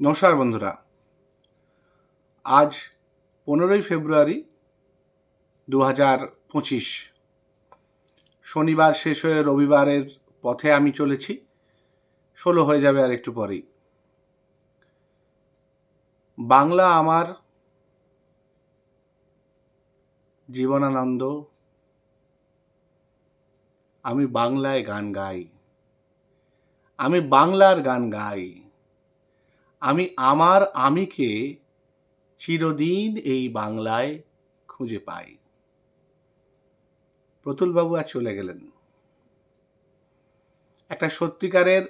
নমস্কার বন্ধুরা। আজ পনেরোই ফেব্রুয়ারি দু হাজার পঁচিশ। শনিবার শেষ হয়ে রবিবারের পথে আমি চলেছি। ষোলো হয়ে যাবে আর একটু পরেই। বাংলা আমার জীবনানন্দ। আমি বাংলায় গান গাই। আমি বাংলার গান গাই। আমি, আমার আমিকে চিরদিন এই বাংলায় খুঁজে পাই। প্রতুলবাবু আর চলে গেলেন। একটা সত্যিকারের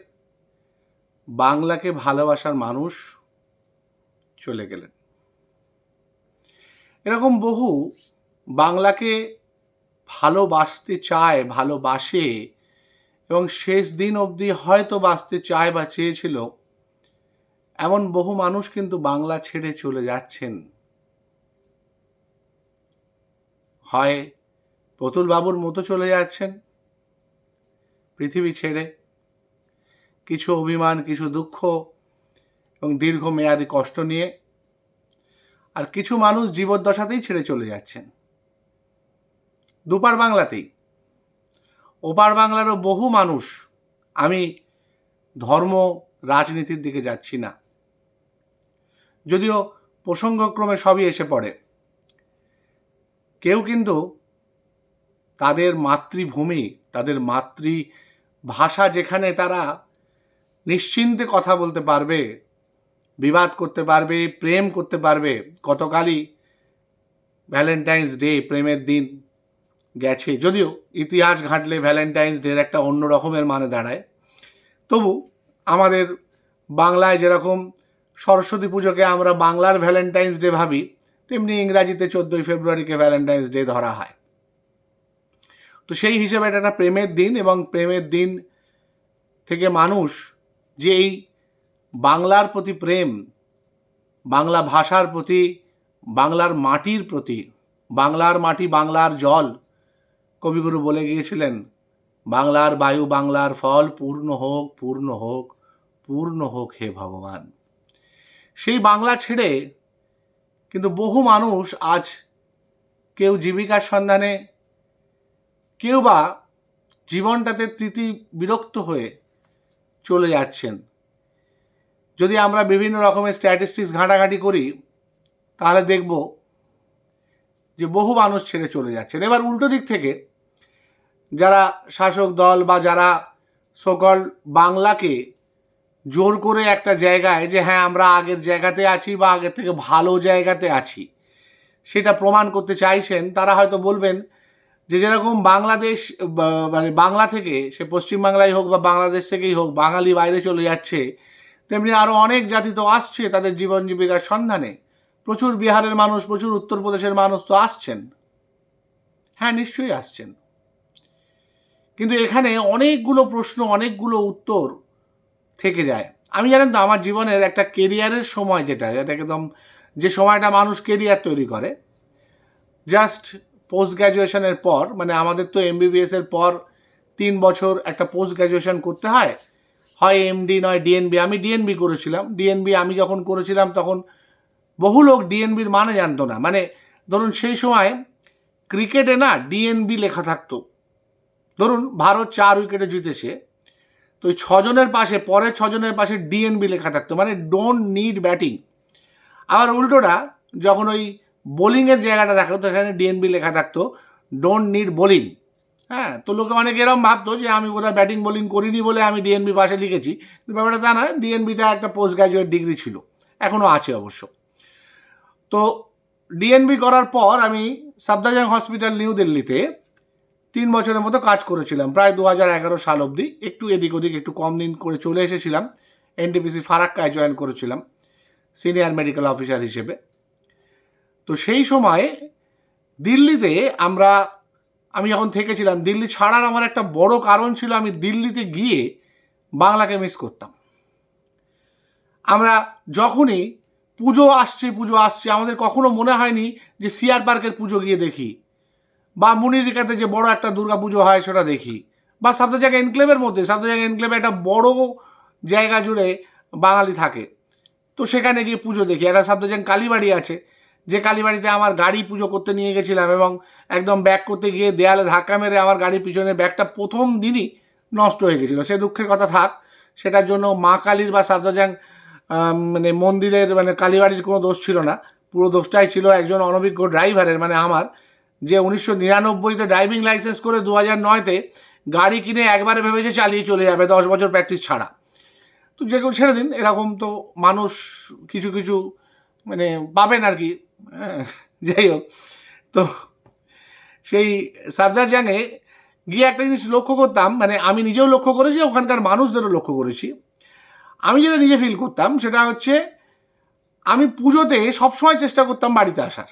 বাংলাকে ভালোবাসার মানুষ চলে গেলেন। এরকম বহু বাংলাকে ভালোবাসতে চায়, ভালোবাসে এবং শেষ দিন অবধি হয়তো বাঁচতে চায় বা চেয়েছিল এমন বহু মানুষ কিন্তু বাংলা ছেড়ে চলে যাচ্ছেন। হয় প্রতুল বাবুর মতো চলে যাচ্ছেন পৃথিবী ছেড়ে। কিছু অভিমান, কিছু দুঃখ এবং দীর্ঘমেয়াদী কষ্ট নিয়ে আর কিছু মানুষ জীবদ্দশাতেই ছেড়ে চলে যাচ্ছেন। দুপার বাংলাতেই। ওপার বাংলারও বহু মানুষ, আমি ধর্ম, রাজনীতির দিকে যাচ্ছি না। যদিও প্রসঙ্গক্রমে সবই এসে পড়ে। কেউ কিন্তু তাদের মাতৃভূমি, তাদের মাতৃ ভাষা যেখানে তারা নিশ্চিন্তে কথা বলতে পারবে, বিবাদ করতে পারবে, প্রেম করতে পারবে গতকালই ভ্যালেন্টাইন্স ডে প্রেমের দিন গেছে। যদিও ইতিহাস ঘাঁটলে ভ্যালেন্টাইন্স ডের একটা অন্য রকমের মানে দাঁড়ায়। তবু আমাদের বাংলায় যেরকম সরস্বতী পুজোকে আমরা বাংলার ভ্যালেন্টাইন্স ডে ভাবি, তেমনি ইংরাজিতে চোদ্দোই ফেব্রুয়ারিকে ভ্যালেন্টাইন্স ডে ধরা হয়। তো সেই হিসেবে এটা একটা প্রেমের দিন এবং প্রেমের দিন থেকে মানুষ যে এই বাংলার প্রতি প্রেম, বাংলা ভাষার প্রতি, বাংলার মাটির প্রতি, বাংলার মাটি, বাংলার জল, কবিগুরু বলে গিয়েছিলেন, বাংলার বায়ু, বাংলার ফল পূর্ণ হোক পূর্ণ হোক পূর্ণ হোক হে ভগবান। সেই বাংলা ছেড়ে কিন্তু বহু মানুষ আজ কেউ জীবিকার সন্ধানে, কেউ বা জীবনটাতে তৃতি বিরক্ত হয়ে চলে যাচ্ছেন। যদি আমরা বিভিন্ন রকমের স্ট্যাটিস্টিক্স ঘাঁটাঘাঁটি করি, তাহলে দেখব যে বহু মানুষ ছেড়ে চলে যাচ্ছেন। এবার উল্টো দিক থেকে যারা শাসক দল বা যারা সকল বাংলাকে জোর করে একটা জায়গায় যে হ্যাঁ আমরা আগের জায়গাতে আছি বা আগের থেকে ভালো জায়গাতে আছি। সেটা প্রমাণ করতে চাইছেন, তারা হয়তো বলবেন যে যেরকম বাংলাদেশ মানে বাংলা থেকে, সে পশ্চিমবাংলায় হোক বা বাংলাদেশ থেকেই হোক, বাঙালি বাইরে চলে যাচ্ছে, তেমনি আরও অনেক জাতি তো আসছে তাদের জীবন জীবিকার সন্ধানে। প্রচুর বিহারের মানুষ, প্রচুর উত্তরপ্রদেশের মানুষ তো আসছেন। হ্যাঁ নিশ্চয়ই আসছেন। কিন্তু এখানে অনেকগুলো প্রশ্ন, অনেকগুলো উত্তর থেকে যায়। আমি জানেন তো, আমার জীবনের একটা কেরিয়ারের সময় যেটা যেটা একদম যে সময়টা মানুষ কেরিয়ার তৈরি করে জাস্ট পোস্ট গ্র্যাজুয়েশনের পর মানে আমাদের তো এমবিবিএস এর পর তিন বছর একটা পোস্ট গ্র্যাজুয়েশন করতে হয়। হয় এমডি নয় ডিএনবি আমি ডিএনবি করেছিলাম। ডিএনবি আমি যখন করেছিলাম তখন বহু লোক ডিএনবির মানে জানতো না। মানে ধরুন সেই সময় ক্রিকেটে না ডিএনবি লেখা থাকতো। ধরুন ভারত চার উইকেটে জিতেছে তো ওই ছজনের পাশে, পরের ছজনের পাশে ডিএনবি লেখা থাকতো মানে ডোন্ট নিড ব্যাটিং আবার উল্টোটা, যখন ওই বোলিংয়ের জায়গাটা দেখা হতো এখানে ডিএনবি লেখা থাকতো ডোন্ট নিড বোলিং হ্যাঁ তো লোকে অনেক এরম ভাবতো যে আমি কোথায় ব্যাটিং বোলিং করিনি বলে আমি ডিএনবি পাশে লিখেছি। ব্যাপারটা তা নয় ডিএনবিটা একটা পোস্ট গ্রাজুয়েট ডিগ্রি ছিল এখনও আছে অবশ্য। তো ডিএনবি করার পর আমি সাবদাজাং হসপিটাল নিউ দিল্লিতে তিন বছরের মতো কাজ করেছিলাম। প্রায় দু হাজার এগারো সাল অবধি একটু এদিক ওদিক, একটু কম দিন করে চলে এসেছিলাম। এনটিপিসি ফারাক্কায় জয়েন করেছিলাম সিনিয়র মেডিকেল অফিসার হিসেবে। তো সেই সময় দিল্লিতে আমরা, আমি যখন থেকেছিলাম, দিল্লি ছাড়ার আমার একটা বড় কারণ ছিল আমি দিল্লিতে গিয়ে বাংলাকে মিস করতাম। আমরা যখনই পুজো আসছে পুজো আসছে, আমাদের কখনো মনে হয়নি যে সিআর পার্কের পুজো গিয়ে দেখি। বা মুনিরিকাতে যে বড় একটা দুর্গা পুজো হয় সেটা দেখি। বা জায়গা এনক্লেভের মধ্যে জায়গা এনক্লেভে একটা বড় জায়গা জুড়ে বাঙালি থাকে। তো সেখানে গিয়ে পুজো দেখি। একটা সাবধান কালীবাড়ি আছে, যে কালীবাড়িতে আমার গাড়ি পুজো করতে নিয়ে গেছিলাম এবং একদম ব্যাক করতে গিয়ে দেয়ালে ধাক্কা মেরে আমার গাড়ির পিছনে ব্যাগটা প্রথম দিনই নষ্ট হয়ে গেছিল। সে দুঃখের কথা থাক, সেটার জন্য মা কালীর বা সাবদাজাং মানে মন্দিরের মানে কালীবাড়ির কোনো দোষ ছিল না। পুরো দোষটাই ছিল একজন অনভিজ্ঞ ড্রাইভারের মানে আমার। যে উনিশশো নিরানব্বইতে ড্রাইভিং লাইসেন্স করে দু হাজার নয়তে গাড়ি কিনে একবারে ভেবেছে চালিয়ে চলে যাবে দশ বছর প্র্যাকটিস ছাড়া। তো যে কেউ ছেড়ে দিন এরকম তো মানুষ কিছু কিছু মানে পাবেন আর কি। হ্যাঁ, যাই হোক। তো সেই সাবদার জাঙে গিয়ে একটা জিনিস লক্ষ্য করতাম মানে আমি নিজেও লক্ষ্য করেছি ওখানকার মানুষদেরও লক্ষ্য করেছি। আমি যেটা নিজে ফিল করতাম সেটা হচ্ছে আমি পুজোতে সবসময় চেষ্টা করতাম বাড়িতে আসার।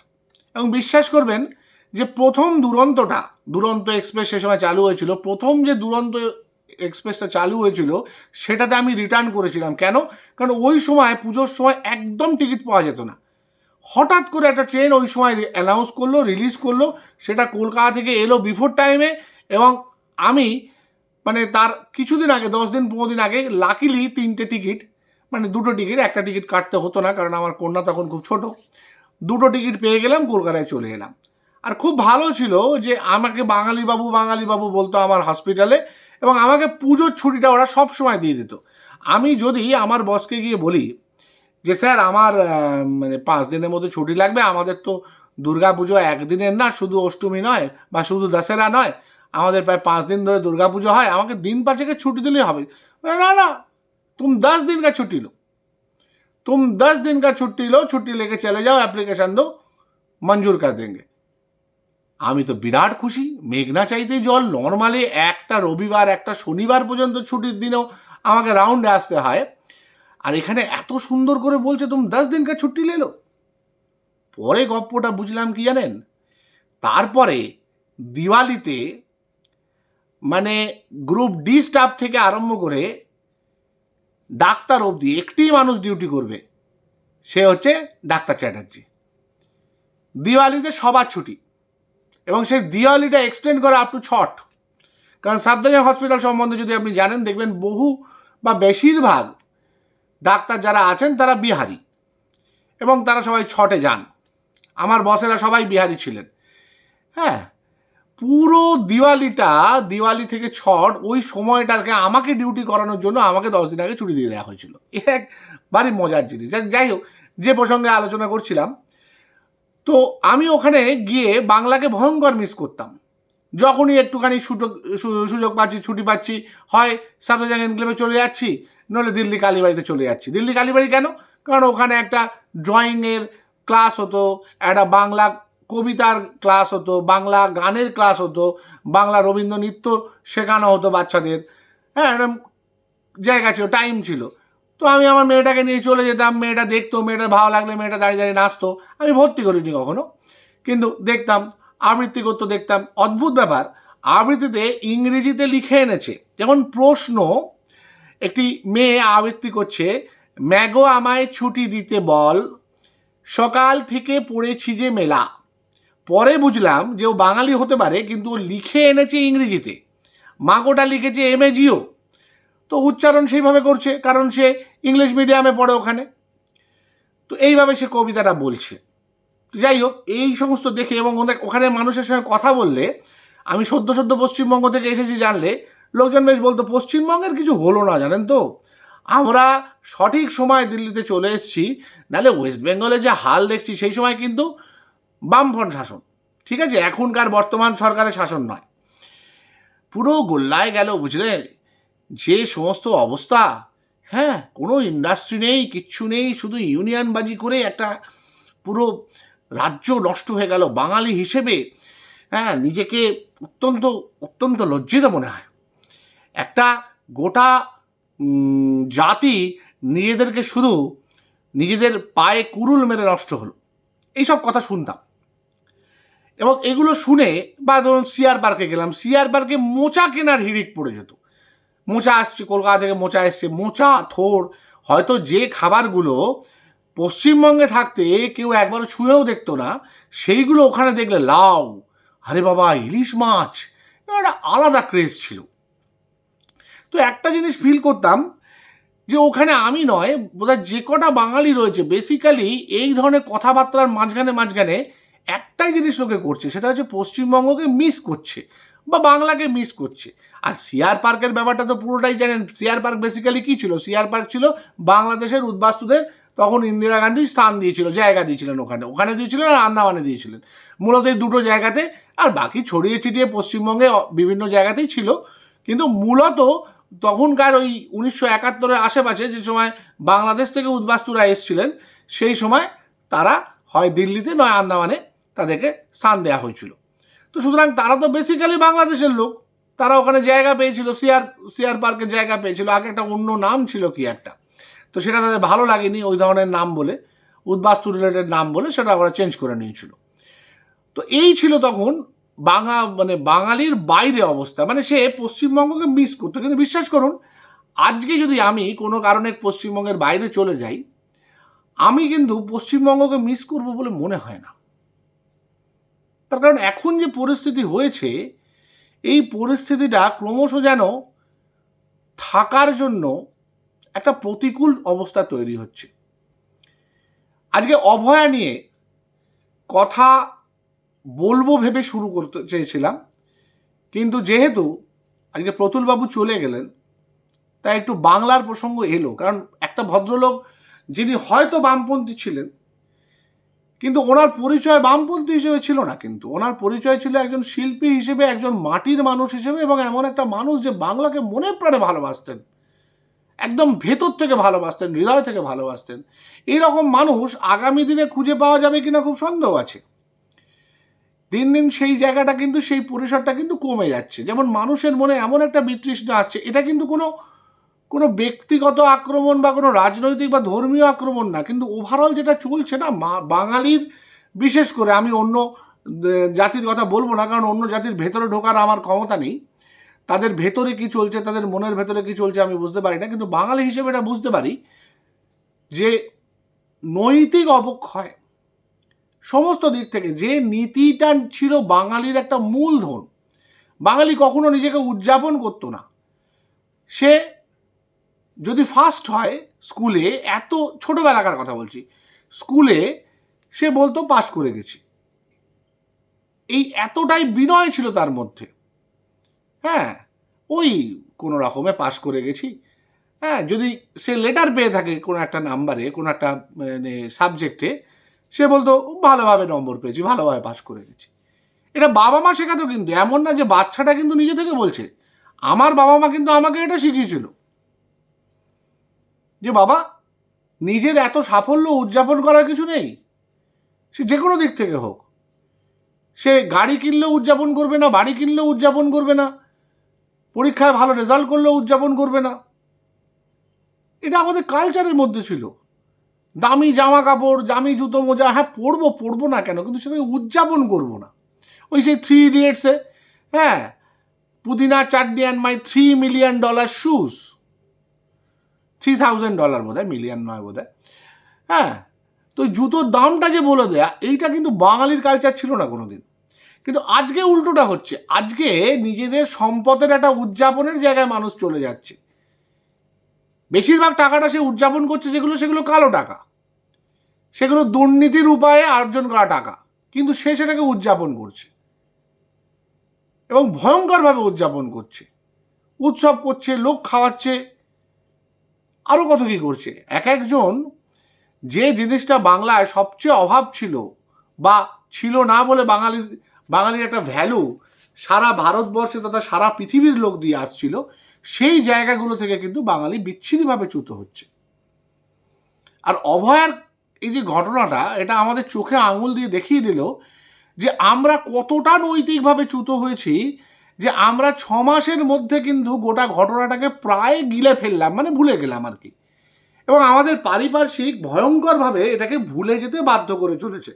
এবং বিশ্বাস করবেন যে প্রথম দুরন্তটা, দুরন্ত এক্সপ্রেস সে সময় চালু হয়েছিল, প্রথম যে দুরন্ত এক্সপ্রেসটা চালু হয়েছিল, সেটাতে আমি রিটার্ন করেছিলাম। কেন? কারণ ওই সময়, পুজোর সময় একদম টিকিট পাওয়া যেত না। হঠাৎ করে একটা ট্রেন ওই সময় অ্যানাউন্স করল রিলিজ করল, সেটা কলকাতা থেকে এলো বিফোর টাইমে এবং আমি মানে তার কিছুদিন আগে, দশ দিন, পনেরো দিন আগে লাকিলি তিনটে টিকিট মানে দুটো টিকিট একটা টিকিট কাটতে হতো না, কারণ আমার কন্যা তখন খুব ছোট। দুটো টিকিট পেয়ে গেলাম, কলকাতায় চলে এলাম। আর খুব ভালো ছিল যে আমাকে বাঙালি বাবু বাঙালি বাবু বলতো আমার হসপিটালে এবং আমাকে পুজোর ছুটিটা ওরা সব সময় দিয়ে দিত আমি যদি আমার বসকে গিয়ে বলি যে স্যার আমার আহ, মানে পাঁচ দিনের মধ্যে ছুটি লাগবে আমাদের তো দুর্গা পুজো একদিনের না শুধু অষ্টমী নয় বা শুধু দশেরা নয় আমাদের প্রায় পাঁচ দিন ধরে দুর্গা পুজো হয় আমাকে দিন পাঁচেকে ছুটি দিলেই হবে না না तुम दस दिन का छुट्टी लो तुम दस दिन का छुट्टी लो छुट्टी लेके चले जाओ एप्लीकेशन दो मंजूर कर देंगे আমি তো বিরাট খুশি। মেঘনা চাইতে জল। নর্মালি একটা রবিবার, একটা শনিবার পর্যন্ত ছুটির দিনেও আমাকে রাউন্ডে আসতে হয়। আর এখানে এত সুন্দর করে বলছে, তুমি দশ দিনকার ছুটি লেলো পরে গপ্পটা বুঝলাম কি জানেন? তারপরে দিওয়ালিতে মানে গ্রুপ ডি স্টাফ থেকে আরম্ভ করে ডাক্তার অবধি একটি মানুষ ডিউটি করবে। সে হচ্ছে ডাক্তার চ্যাটার্জি। দিওয়ালিতে সবার ছুটি। এবং সেই দিওয়ালিটা এক্সটেন্ড করা আপ টু ছট কারণ সাবধান হসপিটাল সম্বন্ধে যদি আপনি জানেন, দেখবেন বহু বা বেশিরভাগ ডাক্তার যারা আছেন, তারা বিহারি এবং তারা সবাই ছটে যান। আমার বসেরা সবাই বিহারি ছিলেন। হ্যাঁ পুরো দিওয়ালিটা, দিওয়ালি থেকে ছট ওই সময়টাকে আমাকে ডিউটি করানোর জন্য আমাকে দশ দিন আগে ছুটি দিয়ে দেওয়া হয়েছিল। এক ভারী মজার জিনিস। যাই হোক, যে প্রসঙ্গে আলোচনা করছিলাম তো আমি ওখানে গিয়ে বাংলাকে ভয়ঙ্কর মিস করতাম। যখনই একটুখানি সুযোগ সুযোগ পাচ্ছি, ছুটি পাচ্ছি, হয় সাবজেক্ট এনক্লেভে চলে যাচ্ছি, নইলে দিল্লি কালীবাড়িতে চলে যাচ্ছি। দিল্লি কালীবাড়ি কেন? কারণ ওখানে একটা ড্রয়িংয়ের ক্লাস হতো, একটা বাংলা কবিতার ক্লাস হতো, বাংলা গানের ক্লাস হতো, বাংলা রবীন্দ্র নৃত্য শেখানো হতো বাচ্চাদের। হ্যাঁ এরকম জায়গা ছিল টাইম ছিল। তো আমি আমার মেয়েটাকে নিয়ে চলে যেতাম, মেয়েটা দেখতো, মেয়েটার ভালো লাগলে মেয়েটা দাঁড়িয়ে দাঁড়িয়ে নাচতো। আমি ভর্তি করিনি কখনো। কিন্তু দেখতাম, আবৃত্তি করতো, দেখতাম। অদ্ভুত ব্যাপার, আবৃত্তিতে ইংরেজিতে লিখে এনেছে। যেমন প্রশ্ন, একটি মেয়ে আবৃত্তি করছে, ম্যাগো আমায় ছুটি দিতে বল, সকাল থেকে পড়েছি যে মেলা। পরে বুঝলাম যে ও বাঙালি হতে পারে, কিন্তু ও লিখে এনেছে ইংরেজিতে। মাগোটা লিখেছে এম এ জিও তো উচ্চারণ সেইভাবে করছে, কারণ সে ইংলিশ মিডিয়ামে পড়ে ওখানে। তো এইভাবে সে কবিতাটা বলছে। যাই হোক, এই সমস্ত দেখে এবং ওখানে মানুষের সঙ্গে কথা বললে, আমি সদ্য সদ্য পশ্চিমবঙ্গ থেকে এসেছি জানলে, লোকজন বেশ বলতো, পশ্চিমবঙ্গের কিছু হলো না, জানেন তো? আমরা সঠিক সময় দিল্লিতে চলে এসেছি, নাহলে ওয়েস্ট বেঙ্গলে যে হাল দেখছি, সেই সময় কিন্তু বামফ্রন্ট শাসন, ঠিক আছে? এখনকার বর্তমান সরকারের শাসন নয়। পুরো গোল্লায় গেল, বুঝলে? যে সমস্ত অবস্থা হ্যাঁ কোনো ইন্ডাস্ট্রি নেই, কিচ্ছু নেই, শুধু ইউনিয়নবাজি করে একটা পুরো রাজ্য নষ্ট হয়ে গেল। বাঙালি হিসেবে হ্যাঁ নিজেকে অত্যন্ত অত্যন্ত লজ্জিত মনে হয়। একটা গোটা জাতি নিজেদেরকে শুধু নিজেদের পায়ে কুরুল মেরে নষ্ট হলো। এইসব কথা শুনতাম। এবং এগুলো শুনে, বা ধরুন সিআর পার্কে গেলাম। সিআর পার্কে মোচা কেনার হিড়িক পড়ে যেত। মোচা আসছে, কলকাতা থেকে মোচা এসছে। মোচা, থোর। হয়তো যে খাবারগুলো পশ্চিমবঙ্গে থাকতে কেউ একবারও ছুঁয়েও দেখতো না, সেইগুলো ওখানে দেখলে লাউ, আরে বাবা, ইলিশ মাছ, একটা আলাদা ক্রেজ ছিল। তো একটা জিনিস ফিল করতাম যে ওখানে আমি নয়, বোধহয় যে কটা বাঙালি রয়েছে বেসিক্যালি এই ধরনের কথাবার্তার মাঝখানে মাঝখানে একটাই জিনিস লোকে করছে, সেটা হচ্ছে পশ্চিমবঙ্গকে মিস করছে। বা বাংলাকে মিস করছে। আর সিআর পার্কের ব্যাপারটা তো পুরোটাই জানেন সিআর পার্ক বেসিক্যালি কী ছিল? সিআর পার্ক ছিল বাংলাদেশের উদ্বাস্তুদের তখন ইন্দিরা গান্ধী স্থান দিয়েছিল, জায়গা দিয়েছিলেন ওখানে। ওখানে দিয়েছিলেন আর আন্দামানে দিয়েছিলেন। মূলত এই দুটো জায়গাতে, আর বাকি ছড়িয়ে ছিটিয়ে পশ্চিমবঙ্গে বিভিন্ন জায়গাতেই ছিল। কিন্তু মূলত তখনকার ওই উনিশশো একাত্তরের আশেপাশে যে সময় বাংলাদেশ থেকে উদ্বাস্তুরা এসেছিলেন, সেই সময় তারা হয় দিল্লিতে, নয় আন্দামানে তাদেরকে স্থান দেওয়া হয়েছিল। তো সুতরাং তারা তো বেসিক্যালি বাংলাদেশের লোক। তারা ওখানে জায়গা পেয়েছিল সিআর সিআর পার্কে জায়গা পেয়েছিল। আগে একটা অন্য নাম ছিল কি একটা। তো সেটা তাদের ভালো লাগেনি ওই ধরনের নাম বলে, উদ্বাস্তু রিলেটেড নাম বলে সেটা ওরা চেঞ্জ করে নিয়েছিল। তো এই ছিল তখন বাঙা মানে বাঙালির বাইরে অবস্থা। মানে সে পশ্চিমবঙ্গকে মিস করতো। কিন্তু বিশ্বাস করুন, আজকে যদি আমি কোনো কারণে পশ্চিমবঙ্গের বাইরে চলে যাই, আমি কিন্তু পশ্চিমবঙ্গকে মিস করব বলে মনে হয় না। তার কারণ এখন যে পরিস্থিতি হয়েছে, এই পরিস্থিতিটা ক্রমশ যেন থাকার জন্য একটা প্রতিকূল অবস্থা তৈরি হচ্ছে। আজকে অভয়া নিয়ে কথা বলব ভেবে শুরু করতে চেয়েছিলাম, কিন্তু যেহেতু আজকে প্রতুলবাবু চলে গেলেন, তাই একটু বাংলার প্রসঙ্গ এলো। কারণ একটা ভদ্রলোক যিনি হয়তো বামপন্থী ছিলেন কিন্তু ওনার পরিচয় বামপন্থী হিসেবে ছিল না কিন্তু। ওনার পরিচয় ছিল একজন শিল্পী হিসেবে, একজন মাটির মানুষ হিসেবে এবং এমন একটা মানুষ যে বাংলাকে মনে প্রাণে ভালোবাসতেন। একদম ভেতর থেকে ভালোবাসতেন, হৃদয় থেকে ভালোবাসতেন। এইরকম মানুষ আগামী দিনে খুঁজে পাওয়া যাবে কিনা খুব সন্দেহ আছে। দিন দিন সেই জায়গাটা কিন্তু, সেই পরিসরটা কিন্তু কমে যাচ্ছে। যেমন মানুষের মনে এমন একটা বিতৃষ্ণা আসছে, এটা কিন্তু কোনো কোনো ব্যক্তিগত আক্রমণ বা কোনো রাজনৈতিক বা ধর্মীয় আক্রমণ না, কিন্তু ওভারঅল যেটা চলছে না বাঙালির, বিশেষ করে আমি অন্য জাতির কথা বলব না, কারণ অন্য জাতির ভেতরে ঢোকার আমার ক্ষমতা নেই। তাদের ভেতরে কি চলছে, তাদের মনের ভেতরে কি চলছে আমি বুঝতে পারি না, কিন্তু বাঙালি হিসেবে এটা বুঝতে পারি যে নৈতিক অবক্ষয় সমস্ত দিক থেকে যে নীতিটা ছিল বাঙালির একটা মূলধন, বাঙালি কখনো নিজেকে উদযাপন করতো না। সে যদি ফার্স্ট হয় স্কুলে এত ছোটোবেলাকার কথা বলছি স্কুলে সে বলতো পাশ করে গেছি। এই এতটাই বিনয় ছিল তার মধ্যে। হ্যাঁ ওই কোনো রকমে পাশ করে গেছি। হ্যাঁ যদি সে লেটার পেয়ে থাকে কোনো একটা নাম্বারে কোনো একটা মানে সাবজেক্টে সে বলতো, ভালোভাবে নম্বর পেয়েছি, ভালোভাবে পাস করে গেছি। এটা বাবা মা শেখাতো কিন্তু, এমন না যে বাচ্চাটা কিন্তু নিজে থেকে বলছে। আমার বাবা মা কিন্তু আমাকে এটা শিখিয়েছিল। যে বাবা, নিজের এত সাফল্য উদযাপন করার কিছু নেই। সে যে কোনো দিক থেকে হোক। সে গাড়ি কিনলেও উদযাপন করবে না, বাড়ি কিনলেও উদযাপন করবে না, পরীক্ষায় ভালো রেজাল্ট করলেও উদযাপন করবে না। এটা আমাদের কালচারের মধ্যে ছিল। দামি জামা কাপড়, দামি জুতো, মোজা হ্যাঁ পরবো পরবো না কেন, কিন্তু সেটাকে উদযাপন করব না। ওই সেই থ্রি ইডিয়েটসে হ্যাঁ pudina, chutney and my three million dollar shoes three thousand dollar বোধ হয় মিলিয়ন নয় বোধ হয়, তো জুতোর দামটা যে বলে দেয়া, এইটা কিন্তু বাঙালির কালচার ছিল না কোনো দিন কিন্তু আজকে উল্টোটা হচ্ছে, আজকে নিজেদের সম্পদের একটা উদযাপনের জায়গায় মানুষ চলে যাচ্ছে। বেশিরভাগ টাকাটা সে উদযাপন করছে যেগুলো, সেগুলো কালো টাকা। সেগুলো দুর্নীতির উপায়ে অর্জন করা টাকা। কিন্তু সে সেটাকে উদযাপন করছে। এবং ভয়ঙ্করভাবে উদযাপন করছে। উৎসব করছে, লোক খাওয়াচ্ছে আরও কত কী করছে? এক একজন যে জিনিসটা বাংলায় সবচেয়ে অভাব ছিল বা ছিল না বলে বাঙালি, বাঙালির একটা ভ্যালু সারা ভারতবর্ষে তথা সারা পৃথিবীর লোক দিয়ে আসছিল, সেই জায়গাগুলো থেকে কিন্তু বাঙালি বিচ্ছিন্নভাবে চ্যুত হচ্ছে। আর অভয়ার এই যে ঘটনাটা, এটা আমাদের চোখে আঙুল দিয়ে দেখিয়ে দিল যে আমরা কতটা নৈতিকভাবে চ্যুত হয়েছি যে আমরা ছ মাসের মধ্যে কিন্তু গোটা ঘটনাটাকে প্রায় গিলে ফেললাম মানে ভুলে গেলাম আর কি। এবং আমাদের পারিপার্শ্বিক ভয়ঙ্করভাবে এটাকে ভুলে যেতে বাধ্য করে চলেছে।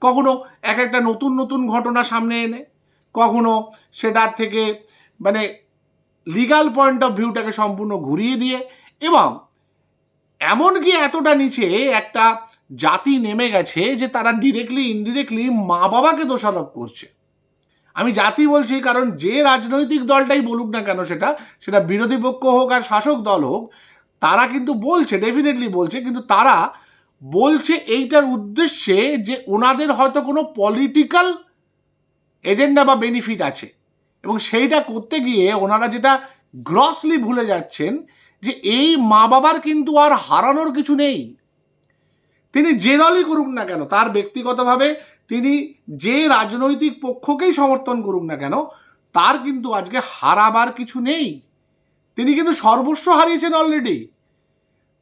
কখনো এক একটা নতুন নতুন ঘটনা সামনে এনে, কখনো সেটার থেকে মানে লিগাল পয়েন্ট অফ ভিউটাকে সম্পূর্ণ ঘুরিয়ে দিয়ে এবং এমনকি এতটা নিচে একটা জাতি নেমে গেছে যে তারা ডিরেক্টলি ইনডিরেক্টলি মা বাবাকে দোষারোপ করছে। আমি জাতি বলছি, কারণ যে রাজনৈতিক দলটাই বলুক না কেন সেটা সেটা বিরোধী পক্ষ হোক আর শাসক দল হোক, তারা কিন্তু বলছে ডেফিনেটলি বলছে, কিন্তু তারা বলছে এইটার উদ্দেশ্যে যে ওনাদের হয়তো কোনো পলিটিক্যাল এজেন্ডা বা বেনিফিট আছে। এবং সেইটা করতে গিয়ে ওনারা যেটা গ্রসলি ভুলে যাচ্ছেন, যে এই মা বাবার কিন্তু আর হারানোর কিছু নেই। তিনি যে দলই করুক না কেন, তার ব্যক্তিগতভাবে তিনি যে রাজনৈতিক পক্ষকেই সমর্থন করুক না কেন, তার কিন্তু আজকে হারাবার কিছু নেই। তিনি কিন্তু সর্বস্ব হারিয়েছেন অলরেডি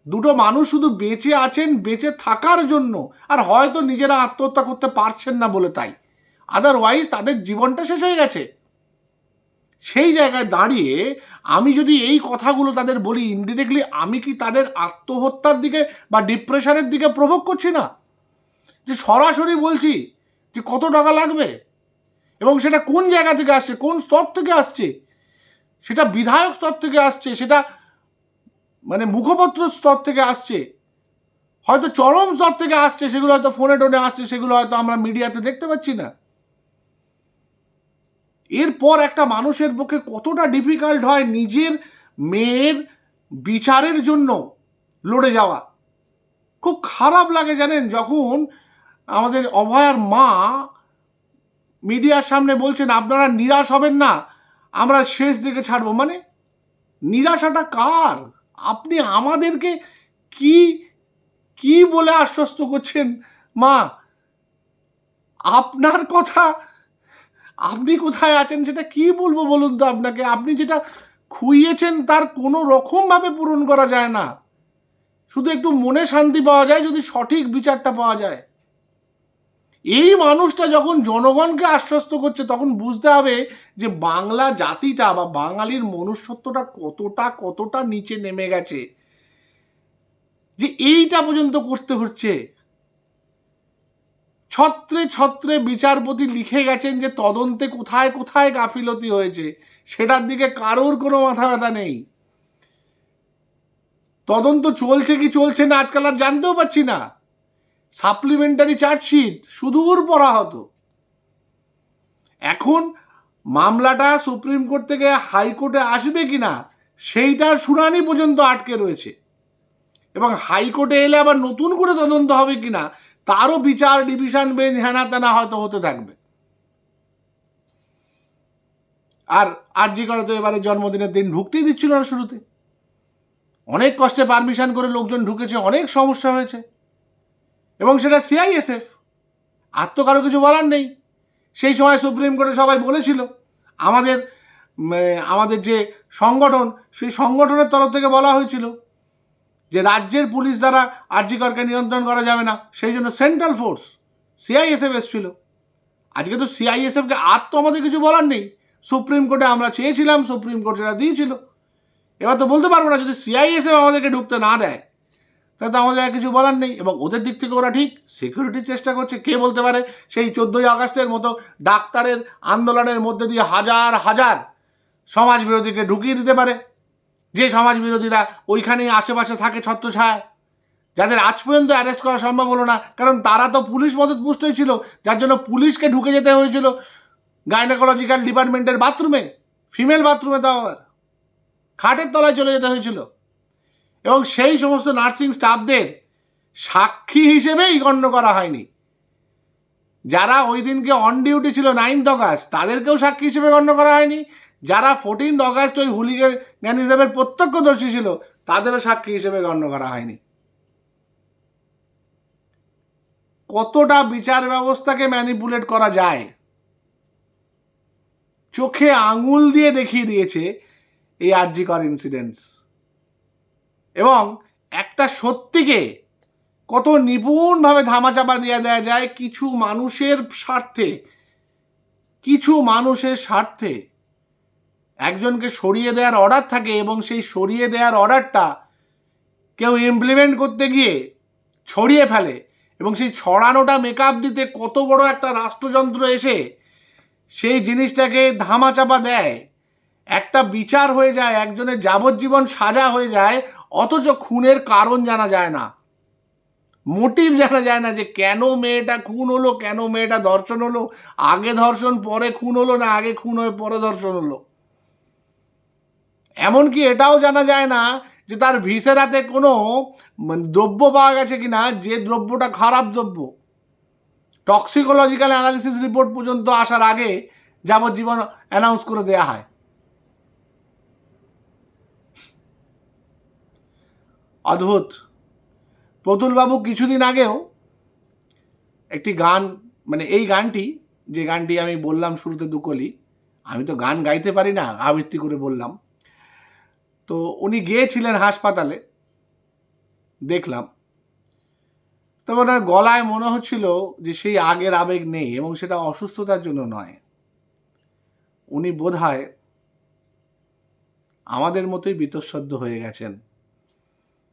দুটো মানুষ শুধু বেঁচে আছেন, বেঁচে থাকার জন্য, আর হয়তো নিজেরা আত্মহত্যা করতে পারছেন না বলে তাই। আদারওয়াইজ তাদের জীবনটা শেষ হয়ে গেছে। সেই জায়গায় দাঁড়িয়ে আমি যদি এই কথাগুলো তাদের বলি ইনডিরেক্টলি আমি কি তাদের আত্মহত্যার দিকে বা ডিপ্রেশনের দিকে প্রভোগ করছি না? যে সরাসরি বলছি যে কত টাকা লাগবে? এবং সেটা কোন জায়গা থেকে আসছে? কোন স্তর থেকে আসছে? সেটা বিধায়ক স্তর থেকে আসছে? সেটা মানে মুখপত্র স্তর থেকে আসছে? হয়তো চরম স্তর থেকে আসছে, সেগুলো হয়তো ফোনে টোনে আসছে, সেগুলো হয়তো আমরা মিডিয়াতে দেখতে পাচ্ছি না। এরপর একটা মানুষের পক্ষে কতটা ডিফিকাল্ট হয় নিজের মেয়ের বিচারের জন্য লড়ে যাওয়া। খুব খারাপ লাগে জানেন, যখন আমাদের অভয়ার মা মিডিয়ার সামনে বলছেন, আপনারা নিরাশ হবেন না, আমরা শেষ দিকে ছাড়বো। মানে নিরাশাটা কার? আপনি আমাদেরকে কি কি বলে আশ্বস্ত করছেন, মা? আপনার কথা, আপনি কোথায় আছেন সেটা কি বলব বলুন তো আপনাকে? আপনি যেটা খুইয়েছেন তার কোনো রকমভাবে পূরণ করা যায় না। শুধু একটু মনে শান্তি পাওয়া যায়, যদি সঠিক বিচারটা পাওয়া যায়। এই মানুষটা যখন জনগণকে আশ্বস্ত করছে, তখন বুঝতে হবে যে বাংলা জাতিটা বা বাঙালির মনুষ্যত্বটা কতটা কতটা নিচে নেমে গেছে। যে এইটা পর্যন্ত করতে হচ্ছে। ছত্রে ছত্রে বিচারপতি লিখে গেছেন যে তদন্তে কোথায় কোথায় গাফিলতি হয়েছে, সেটার দিকে কারোর কোনো মাথা ব্যথা নেই। তদন্ত চলছে কি চলছে না, আজকাল আর জানতেও পারছি না। সাপ্লিমেন্টারি চার্জশিট সুদূর পড়া হতো। এখন মামলাটা সুপ্রিম কোর্ট থেকে হাইকোর্টে আসবে কি না সেইটার শুনানি পর্যন্ত আটকে রয়েছে। এবং হাইকোর্টে এলে আবার নতুন করে তদন্ত হবে কি না তারও বিচার ডিভিশন বেঞ্চ হেনা তেনা হয়তো হতে থাকবে। আর আরজি করে তো এবারে জন্মদিনের দিন ঢুকতেই দিচ্ছিল না শুরুতে। অনেক কষ্টে পারমিশন করে লোকজন ঢুকেছে, অনেক সমস্যা হয়েছে। এবং সেটা সিআইএসএফ আর তো কারও কিছু বলার নেই। সেই সময় সুপ্রিম কোর্টে সবাই বলেছিল, আমাদের আমাদের যে সংগঠন, সেই সংগঠনের তরফ থেকে বলা হয়েছিল যে রাজ্যের পুলিশ দ্বারা আরজিকরকে নিয়ন্ত্রণ করা যাবে না। সেই জন্য সেন্ট্রাল ফোর্স সিআইএসএফ এসেছিল। আজকে তো সিআইএসএফকে আর তো আমাদের কিছু বলার নেই। সুপ্রিম কোর্টে আমরা চেয়েছিলাম সুপ্রিম কোর্ট সেটা দিয়েছিল। এবার তো বলতে পারব না যদি সিআইএসএফ আমাদেরকে ঢুকতে না দেয়। তাহলে তো আমাদের আর কিছু বলার নেই। এবং ওদের দিক থেকে ওরা ঠিক। সিকিউরিটির চেষ্টা করছে। কে বলতে পারে? সেই চোদ্দোই আগস্টের মতো ডাক্তারের আন্দোলনের মধ্যে দিয়ে হাজার হাজার সমাজ বিরোধীকে ঢুকিয়ে দিতে পারে। যে সমাজ বিরোধীরা ওইখানেই আশেপাশে থাকে ছত্রছায় যাদের আজ পর্যন্ত অ্যারেস্ট করা সম্ভব হলো না। কারণ তারা তো পুলিশ মদত পুষ্টই ছিল। যার জন্য পুলিশকে ঢুকে যেতে হয়েছিল। গাইনাকোলজিক্যাল ডিপার্টমেন্টের বাথরুমে ফিমেল বাথরুমে তাও আবার। খাটের তলায় চলে যেতে হয়েছিল। এবং সেই সমস্ত নার্সিং স্টাফদের সাক্ষী হিসেবেই গণ্য করা হয়নি। যারা ওই দিনকে অন ডিউটি ছিল নাইন্থ অগাস্ট তাদেরকেও সাক্ষী হিসেবে গণ্য করা হয়নি। যারা ফোরটিন্থ অগাস্ট ওই হুলিগানিজমের প্রত্যক্ষদর্শী ছিল, তাদেরও সাক্ষী হিসেবে গণ্য করা হয়নি। কতটা বিচার ব্যবস্থাকে ম্যানিপুলেট করা যায়, চোখে আঙুল দিয়ে দেখিয়ে দিয়েছে এই আরজিকর ইনসিডেন্টস এবং একটা সত্যিকে কত নিপুণভাবে ধামাচাপা দিয়ে দেওয়া যায় কিছু মানুষের স্বার্থে, কিছু মানুষের স্বার্থে। একজনকে সরিয়ে দেওয়ার অর্ডার থাকে এবং সেই সরিয়ে দেওয়ার অর্ডারটা কেউ ইমপ্লিমেন্ট করতে গিয়ে ছড়িয়ে ফেলে এবং সেই ছড়ানোটা মেকআপ দিতে কত বড় একটা রাষ্ট্রযন্ত্র এসে সেই জিনিসটাকে ধামাচাপা দেয়। একটা বিচার হয়ে যায়, একজনের যাবজ্জীবন সাজা হয়ে যায় অথচ খুনের কারণ জানা যায় না। মোটিভ জানা যায় না যে কেন মেয়েটা খুন হলো, কেন মেয়েটা ধর্ষণ হলো, আগে ধর্ষণ, পরে খুন হলো না আগে খুন হয়ে পরে ধর্ষণ হলো। এমনকি এটাও জানা যায় না যে তার ভিসেরাতে কোনো মানে দ্রব্য পাওয়া গেছে কিনা, যে দ্রব্যটা খারাপ দ্রব্য। টক্সিকোলজিক্যাল অ্যানালিসিস রিপোর্ট পর্যন্ত আসার আগে যাবজ্জীবন অ্যানাউন্স করে দেয়া হয়। অদ্ভুত। প্রতুলবাবু কিছুদিন আগেও একটি গান মানে এই গানটি, যে গানটি আমি বললাম শুরুতে দুকলি আমি তো গান গাইতে পারি না, আবৃত্তি করে বললাম। তো উনি গিয়েছিলেন হাসপাতালে, দেখলাম। তবে ওনার গলায় মনে হচ্ছিল যে সেই আগের আবেগ নেই এবং সেটা অসুস্থতার জন্য নয়। উনি বোধ আমাদের মতোই বীতশ্রদ্ধ হয়ে গেছেন।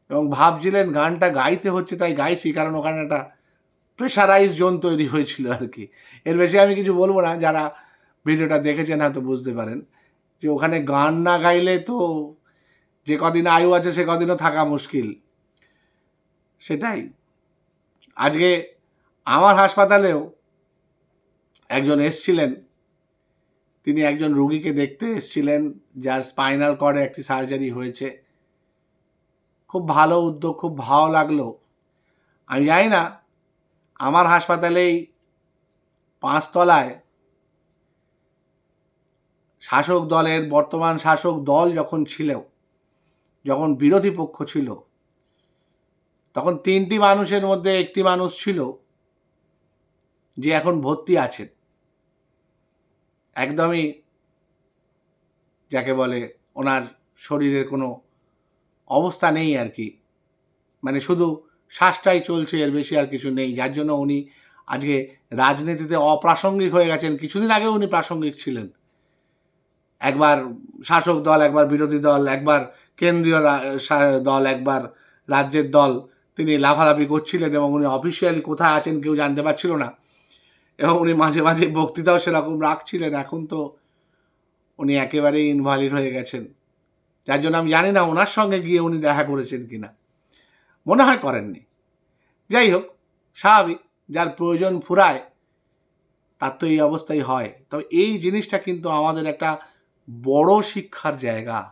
এবং ভাবছিলেন গানটা গাইতে হচ্ছে, তাই গাইছি, কারণ ওখানে একটা প্রেশারাইজ জোন তৈরি হয়েছিল আর কি। এর বেশি আমি কিছু বলব না, যারা ভিডিওটা দেখেছেন হয়তো বুঝতে পারেন যে ওখানে গান না গাইলে তো যে কদিন আয়ু আছে সে কদিনও থাকা মুশকিল। সেটাই। আজকে আমার হাসপাতালেও একজন এসছিলেন, তিনি একজন রুগীকে দেখতে এসছিলেন, যার স্পাইনাল কর্ডে একটি সার্জারি হয়েছে। খুব ভালো উদ্যোগ, খুব ভালো লাগল। আমি জানি না, আমার হাসপাতালেই পাঁচতলায় শাসক দলের, বর্তমান শাসক দল যখন ছিল, যখন বিরোধী পক্ষ ছিল, তখন তিনটি মানুষের মধ্যে একটি মানুষ ছিল যে এখন ভর্তি আছেন। একদমই যাকে বলে ওনার শরীরের কোনো অবস্থা নেই আর কি। মানে শুধু শ্বাসটাই চলছে, এর বেশি আর কিছু নেই। যার জন্য উনি আজকে রাজনীতিতে অপ্রাসঙ্গিক হয়ে গেছেন। কিছুদিন আগে উনি প্রাসঙ্গিক ছিলেন। একবার শাসক দল, একবার বিরোধী দল, একবার কেন্দ্রীয় দল, একবার রাজ্যের দল তিনি লাফালাফি করছিলেন এবং উনি অফিসিয়ালি কোথায় আছেন কেউ জানতে পারছিল না। এবং উনি মাঝে মাঝে বক্তৃতাও সেরকম রাখছিলেন। এখন তো উনি একেবারেই ইনভ্যালিড হয়ে গেছেন। যার জন্য আমি জানি না ওনার সঙ্গে গিয়ে উনি দেখা করেছেন কি না মনে হয় করেননি। যাই হোক, স্বাভাবিক, যার প্রয়োজন ফুরায়, তার তো এই অবস্থাই হয়। তবে এই জিনিসটা কিন্তু আমাদের একটা বড় শিক্ষার জায়গা।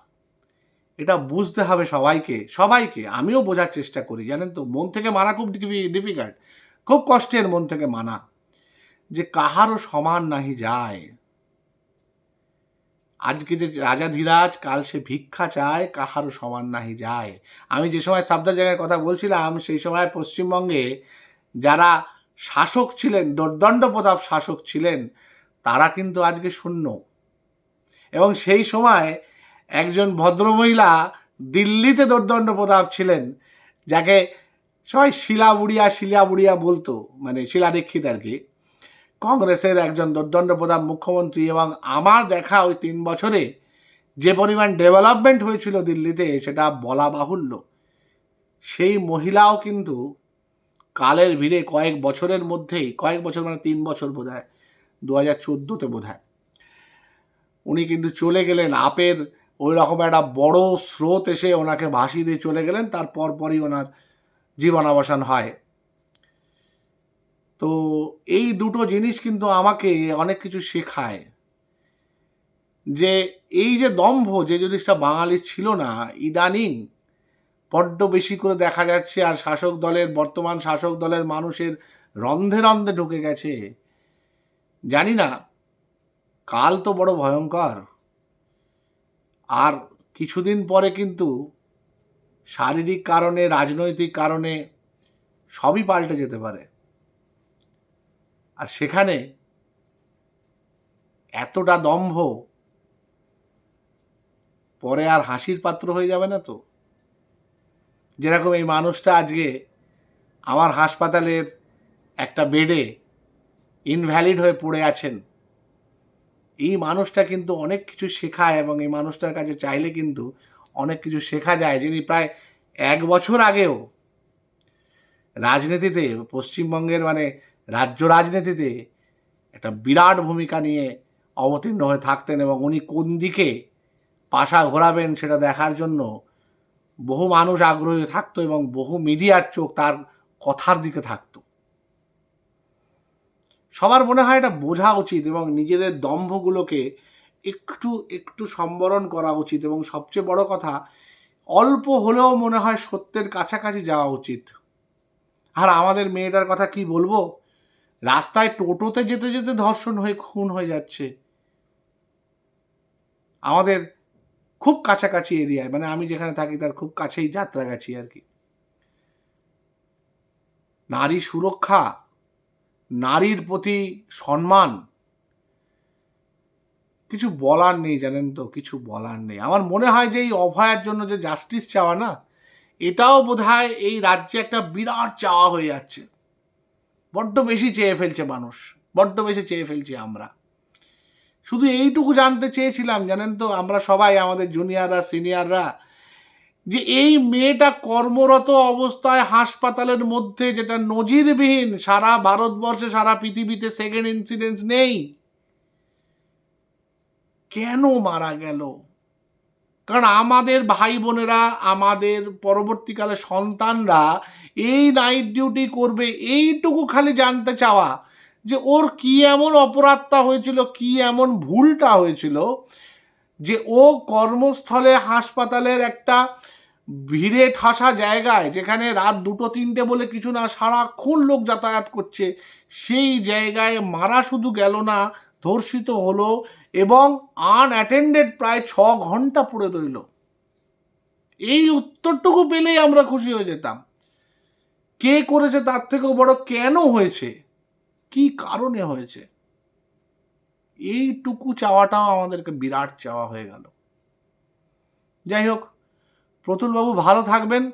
এটা বুঝতে হবে সবাইকে সবাইকে। আমিও বোঝার চেষ্টা করি, জানেন তো? মন থেকে মানা খুব ডিফিকাল্ট খুব কষ্টের মন থেকে মানা। যে কাহারও সমান নাহি যায়। আজকে যে রাজা ধীরাজ, কাল সে ভিক্ষা চায়, কাহারও সমান নাহি যায়। আমি যে সময় সাবধান জায়গার কথা বলছিলাম, সেই সময় পশ্চিমবঙ্গে যারা শাসক ছিলেন দর্দণ্ড প্রতাপ শাসক ছিলেন, তারা কিন্তু আজকে শূন্য। এবং সেই সময় একজন ভদ্রমহিলা দিল্লিতে দর্দণ্ড প্রতাপ ছিলেন, যাকে সবাই শিলা বুড়িয়া শিলা বুড়িয়া বলতো মানে শিলা দীক্ষিত আর কি। কংগ্রেসের একজন দর্দণ্ড প্রধান মুখ্যমন্ত্রী এবং আমার দেখা ওই তিন বছরে যে পরিমাণ ডেভেলপমেন্ট হয়েছিল দিল্লিতে, সেটা বলা বাহুল্য। সেই মহিলাও কিন্তু কালের ভিড়ে কয়েক বছরের মধ্যেই, কয়েক বছর মানে তিন বছর বোধ হয় দু হাজার চোদ্দোতে বোধ হয় উনি কিন্তু চলে গেলেন আপের, ওই রকম একটা বড় স্রোত এসে ওনাকে ভাসিয়ে দিয়ে চলে গেলেন তার পরপরই ওনার জীবনাবসান হয়। তো এই দুটো জিনিস কিন্তু আমাকে অনেক কিছু শেখায়। যে এই যে দম্ভ, যে জিনিসটা বাঙালির ছিল না, ইদানিং বড্ড বেশি করে দেখা যাচ্ছে আর শাসক দলের, বর্তমান শাসক দলের মানুষের রন্ধে রন্ধে ঢুকে গেছে। জানি না, কাল তো বড় ভয়ঙ্কর। আর কিছুদিন পরে কিন্তু শারীরিক কারণে, রাজনৈতিক কারণে সবই পাল্টে যেতে পারে। আর সেখানে এতটা দম্ভ, পরে আর হাসির পাত্র হয়ে যাবে না তো? যেরকম এই মানুষটা আজকে আমার হাসপাতালের একটা বেডে ইনভ্যালিড হয়ে পড়ে আছেন, এই মানুষটা কিন্তু অনেক কিছু শেখায় এবং এই মানুষটার কাছে চাইলে কিন্তু অনেক কিছু শেখা যায়। যিনি প্রায় এক বছর আগেও রাজনীতিতে, পশ্চিমবঙ্গের মানে রাজ্য রাজনীতিতে একটা বিরাট ভূমিকা নিয়ে অবতীর্ণ হয়ে থাকতেন এবং উনি কোন দিকে পাশা ঘোরাবেন সেটা দেখার জন্য বহু মানুষ আগ্রহী থাকতো এবং বহু মিডিয়ার চোখ তার কথার দিকে থাকতো। সবার মনে হয় এটা বোঝা উচিত এবং নিজেদের দম্ভগুলোকে একটু একটু সম্বরণ করা উচিত এবং সবচেয়ে বড় কথা, অল্প হলেও মনে হয় সত্যের কাছাকাছি যাওয়া উচিত। আর আমাদের মেয়েটার কথা কি বলব? রাস্তায় টোটোতে যেতে যেতে ধর্ষণ হয়ে, খুন হয়ে যাচ্ছে। আমাদের খুব কাছাকাছি এরিয়ায় মানে আমি যেখানে থাকি তার খুব কাছেই যাত্রা গেছি আর কি। নারী সুরক্ষা, নারীর প্রতি সম্মান, কিছু বলার নেই জানেন তো, কিছু বলার নেই। আমার মনে হয় যে এই অভয়ার জন্য যে জাস্টিস চাওয়া না, এটাও বোধহয় এই রাজ্যে একটা বিরাট চাওয়া হয়ে যাচ্ছে। বড্ড বেশি চেয়ে ফেলছে মানুষ, বড্ড বেশি চেয়ে ফেলছি আমরা। শুধু এইটুকু জানতে চেয়েছিলাম, জানেন তো, আমরা সবাই, আমাদের জুনিয়ররা সিনিয়ররা যে এই মেয়েটা কর্মরত অবস্থায় হাসপাতালের মধ্যে যেটা নজিরবিহীন, সারা ভারতবর্ষে, সারা পৃথিবীতে সেকেন্ড ইনসিডেন্স নেই। কেন মারা গেল? কারণ আমাদের ভাই বোনেরা, আমাদের পরবর্তীকালে সন্তানরা এই নাইট ডিউটি করবে, এইটুকু খালি জানতে চাওয়া যে ওর কি এমন অপরাধটা হয়েছিল, কি এমন ভুলটা হয়েছিল যে ও কর্মস্থলে, হাসপাতালের একটা ভিড়ে ঠাসা জায়গায়, যেখানে রাত দুটো, তিনটে বলে কিছু না, সারাক্ষণ লোক যাতায়াত করছে, সেই জায়গায় মারা শুধু গেল না, ধর্ষিত হলো এবং আনঅ্যাটেন্ডেড প্রায় ছ ঘণ্টা পড়ে রইল। এই উত্তরটুকু পেলেই আমরা খুশি হয়ে যেতাম। কে করেছে তার থেকেও বড় কেন হয়েছে? কি কারণে হয়েছে? এইটুকু চাওয়াটাও আমাদেরকে বিরাট চাওয়া হয়ে গেল। যাই হোক, প্রতুলবাবু ভালো থাকবেন।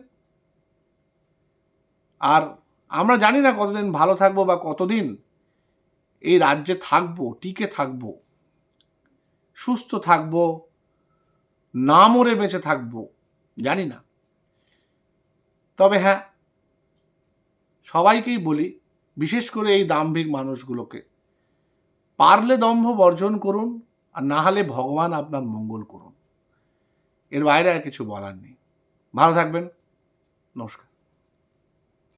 আর আমরা জানি না কতদিন ভালো থাকব বা কতদিন এই রাজ্যে থাকব, টিকে থাকব। সুস্থ থাকব, না মরে বেঁচে থাকব, জানি না। তবে হ্যাঁ সবাইকেই বলি, বিশেষ করে এই দাম্ভিক মানুষগুলোকে, পারলে দম্ভ বর্জন করুন আর না হলে ভগবান আপনার মঙ্গল করুন। এর বাইরে আর কিছু বলার নেই। ভালো থাকবেন। নমস্কার।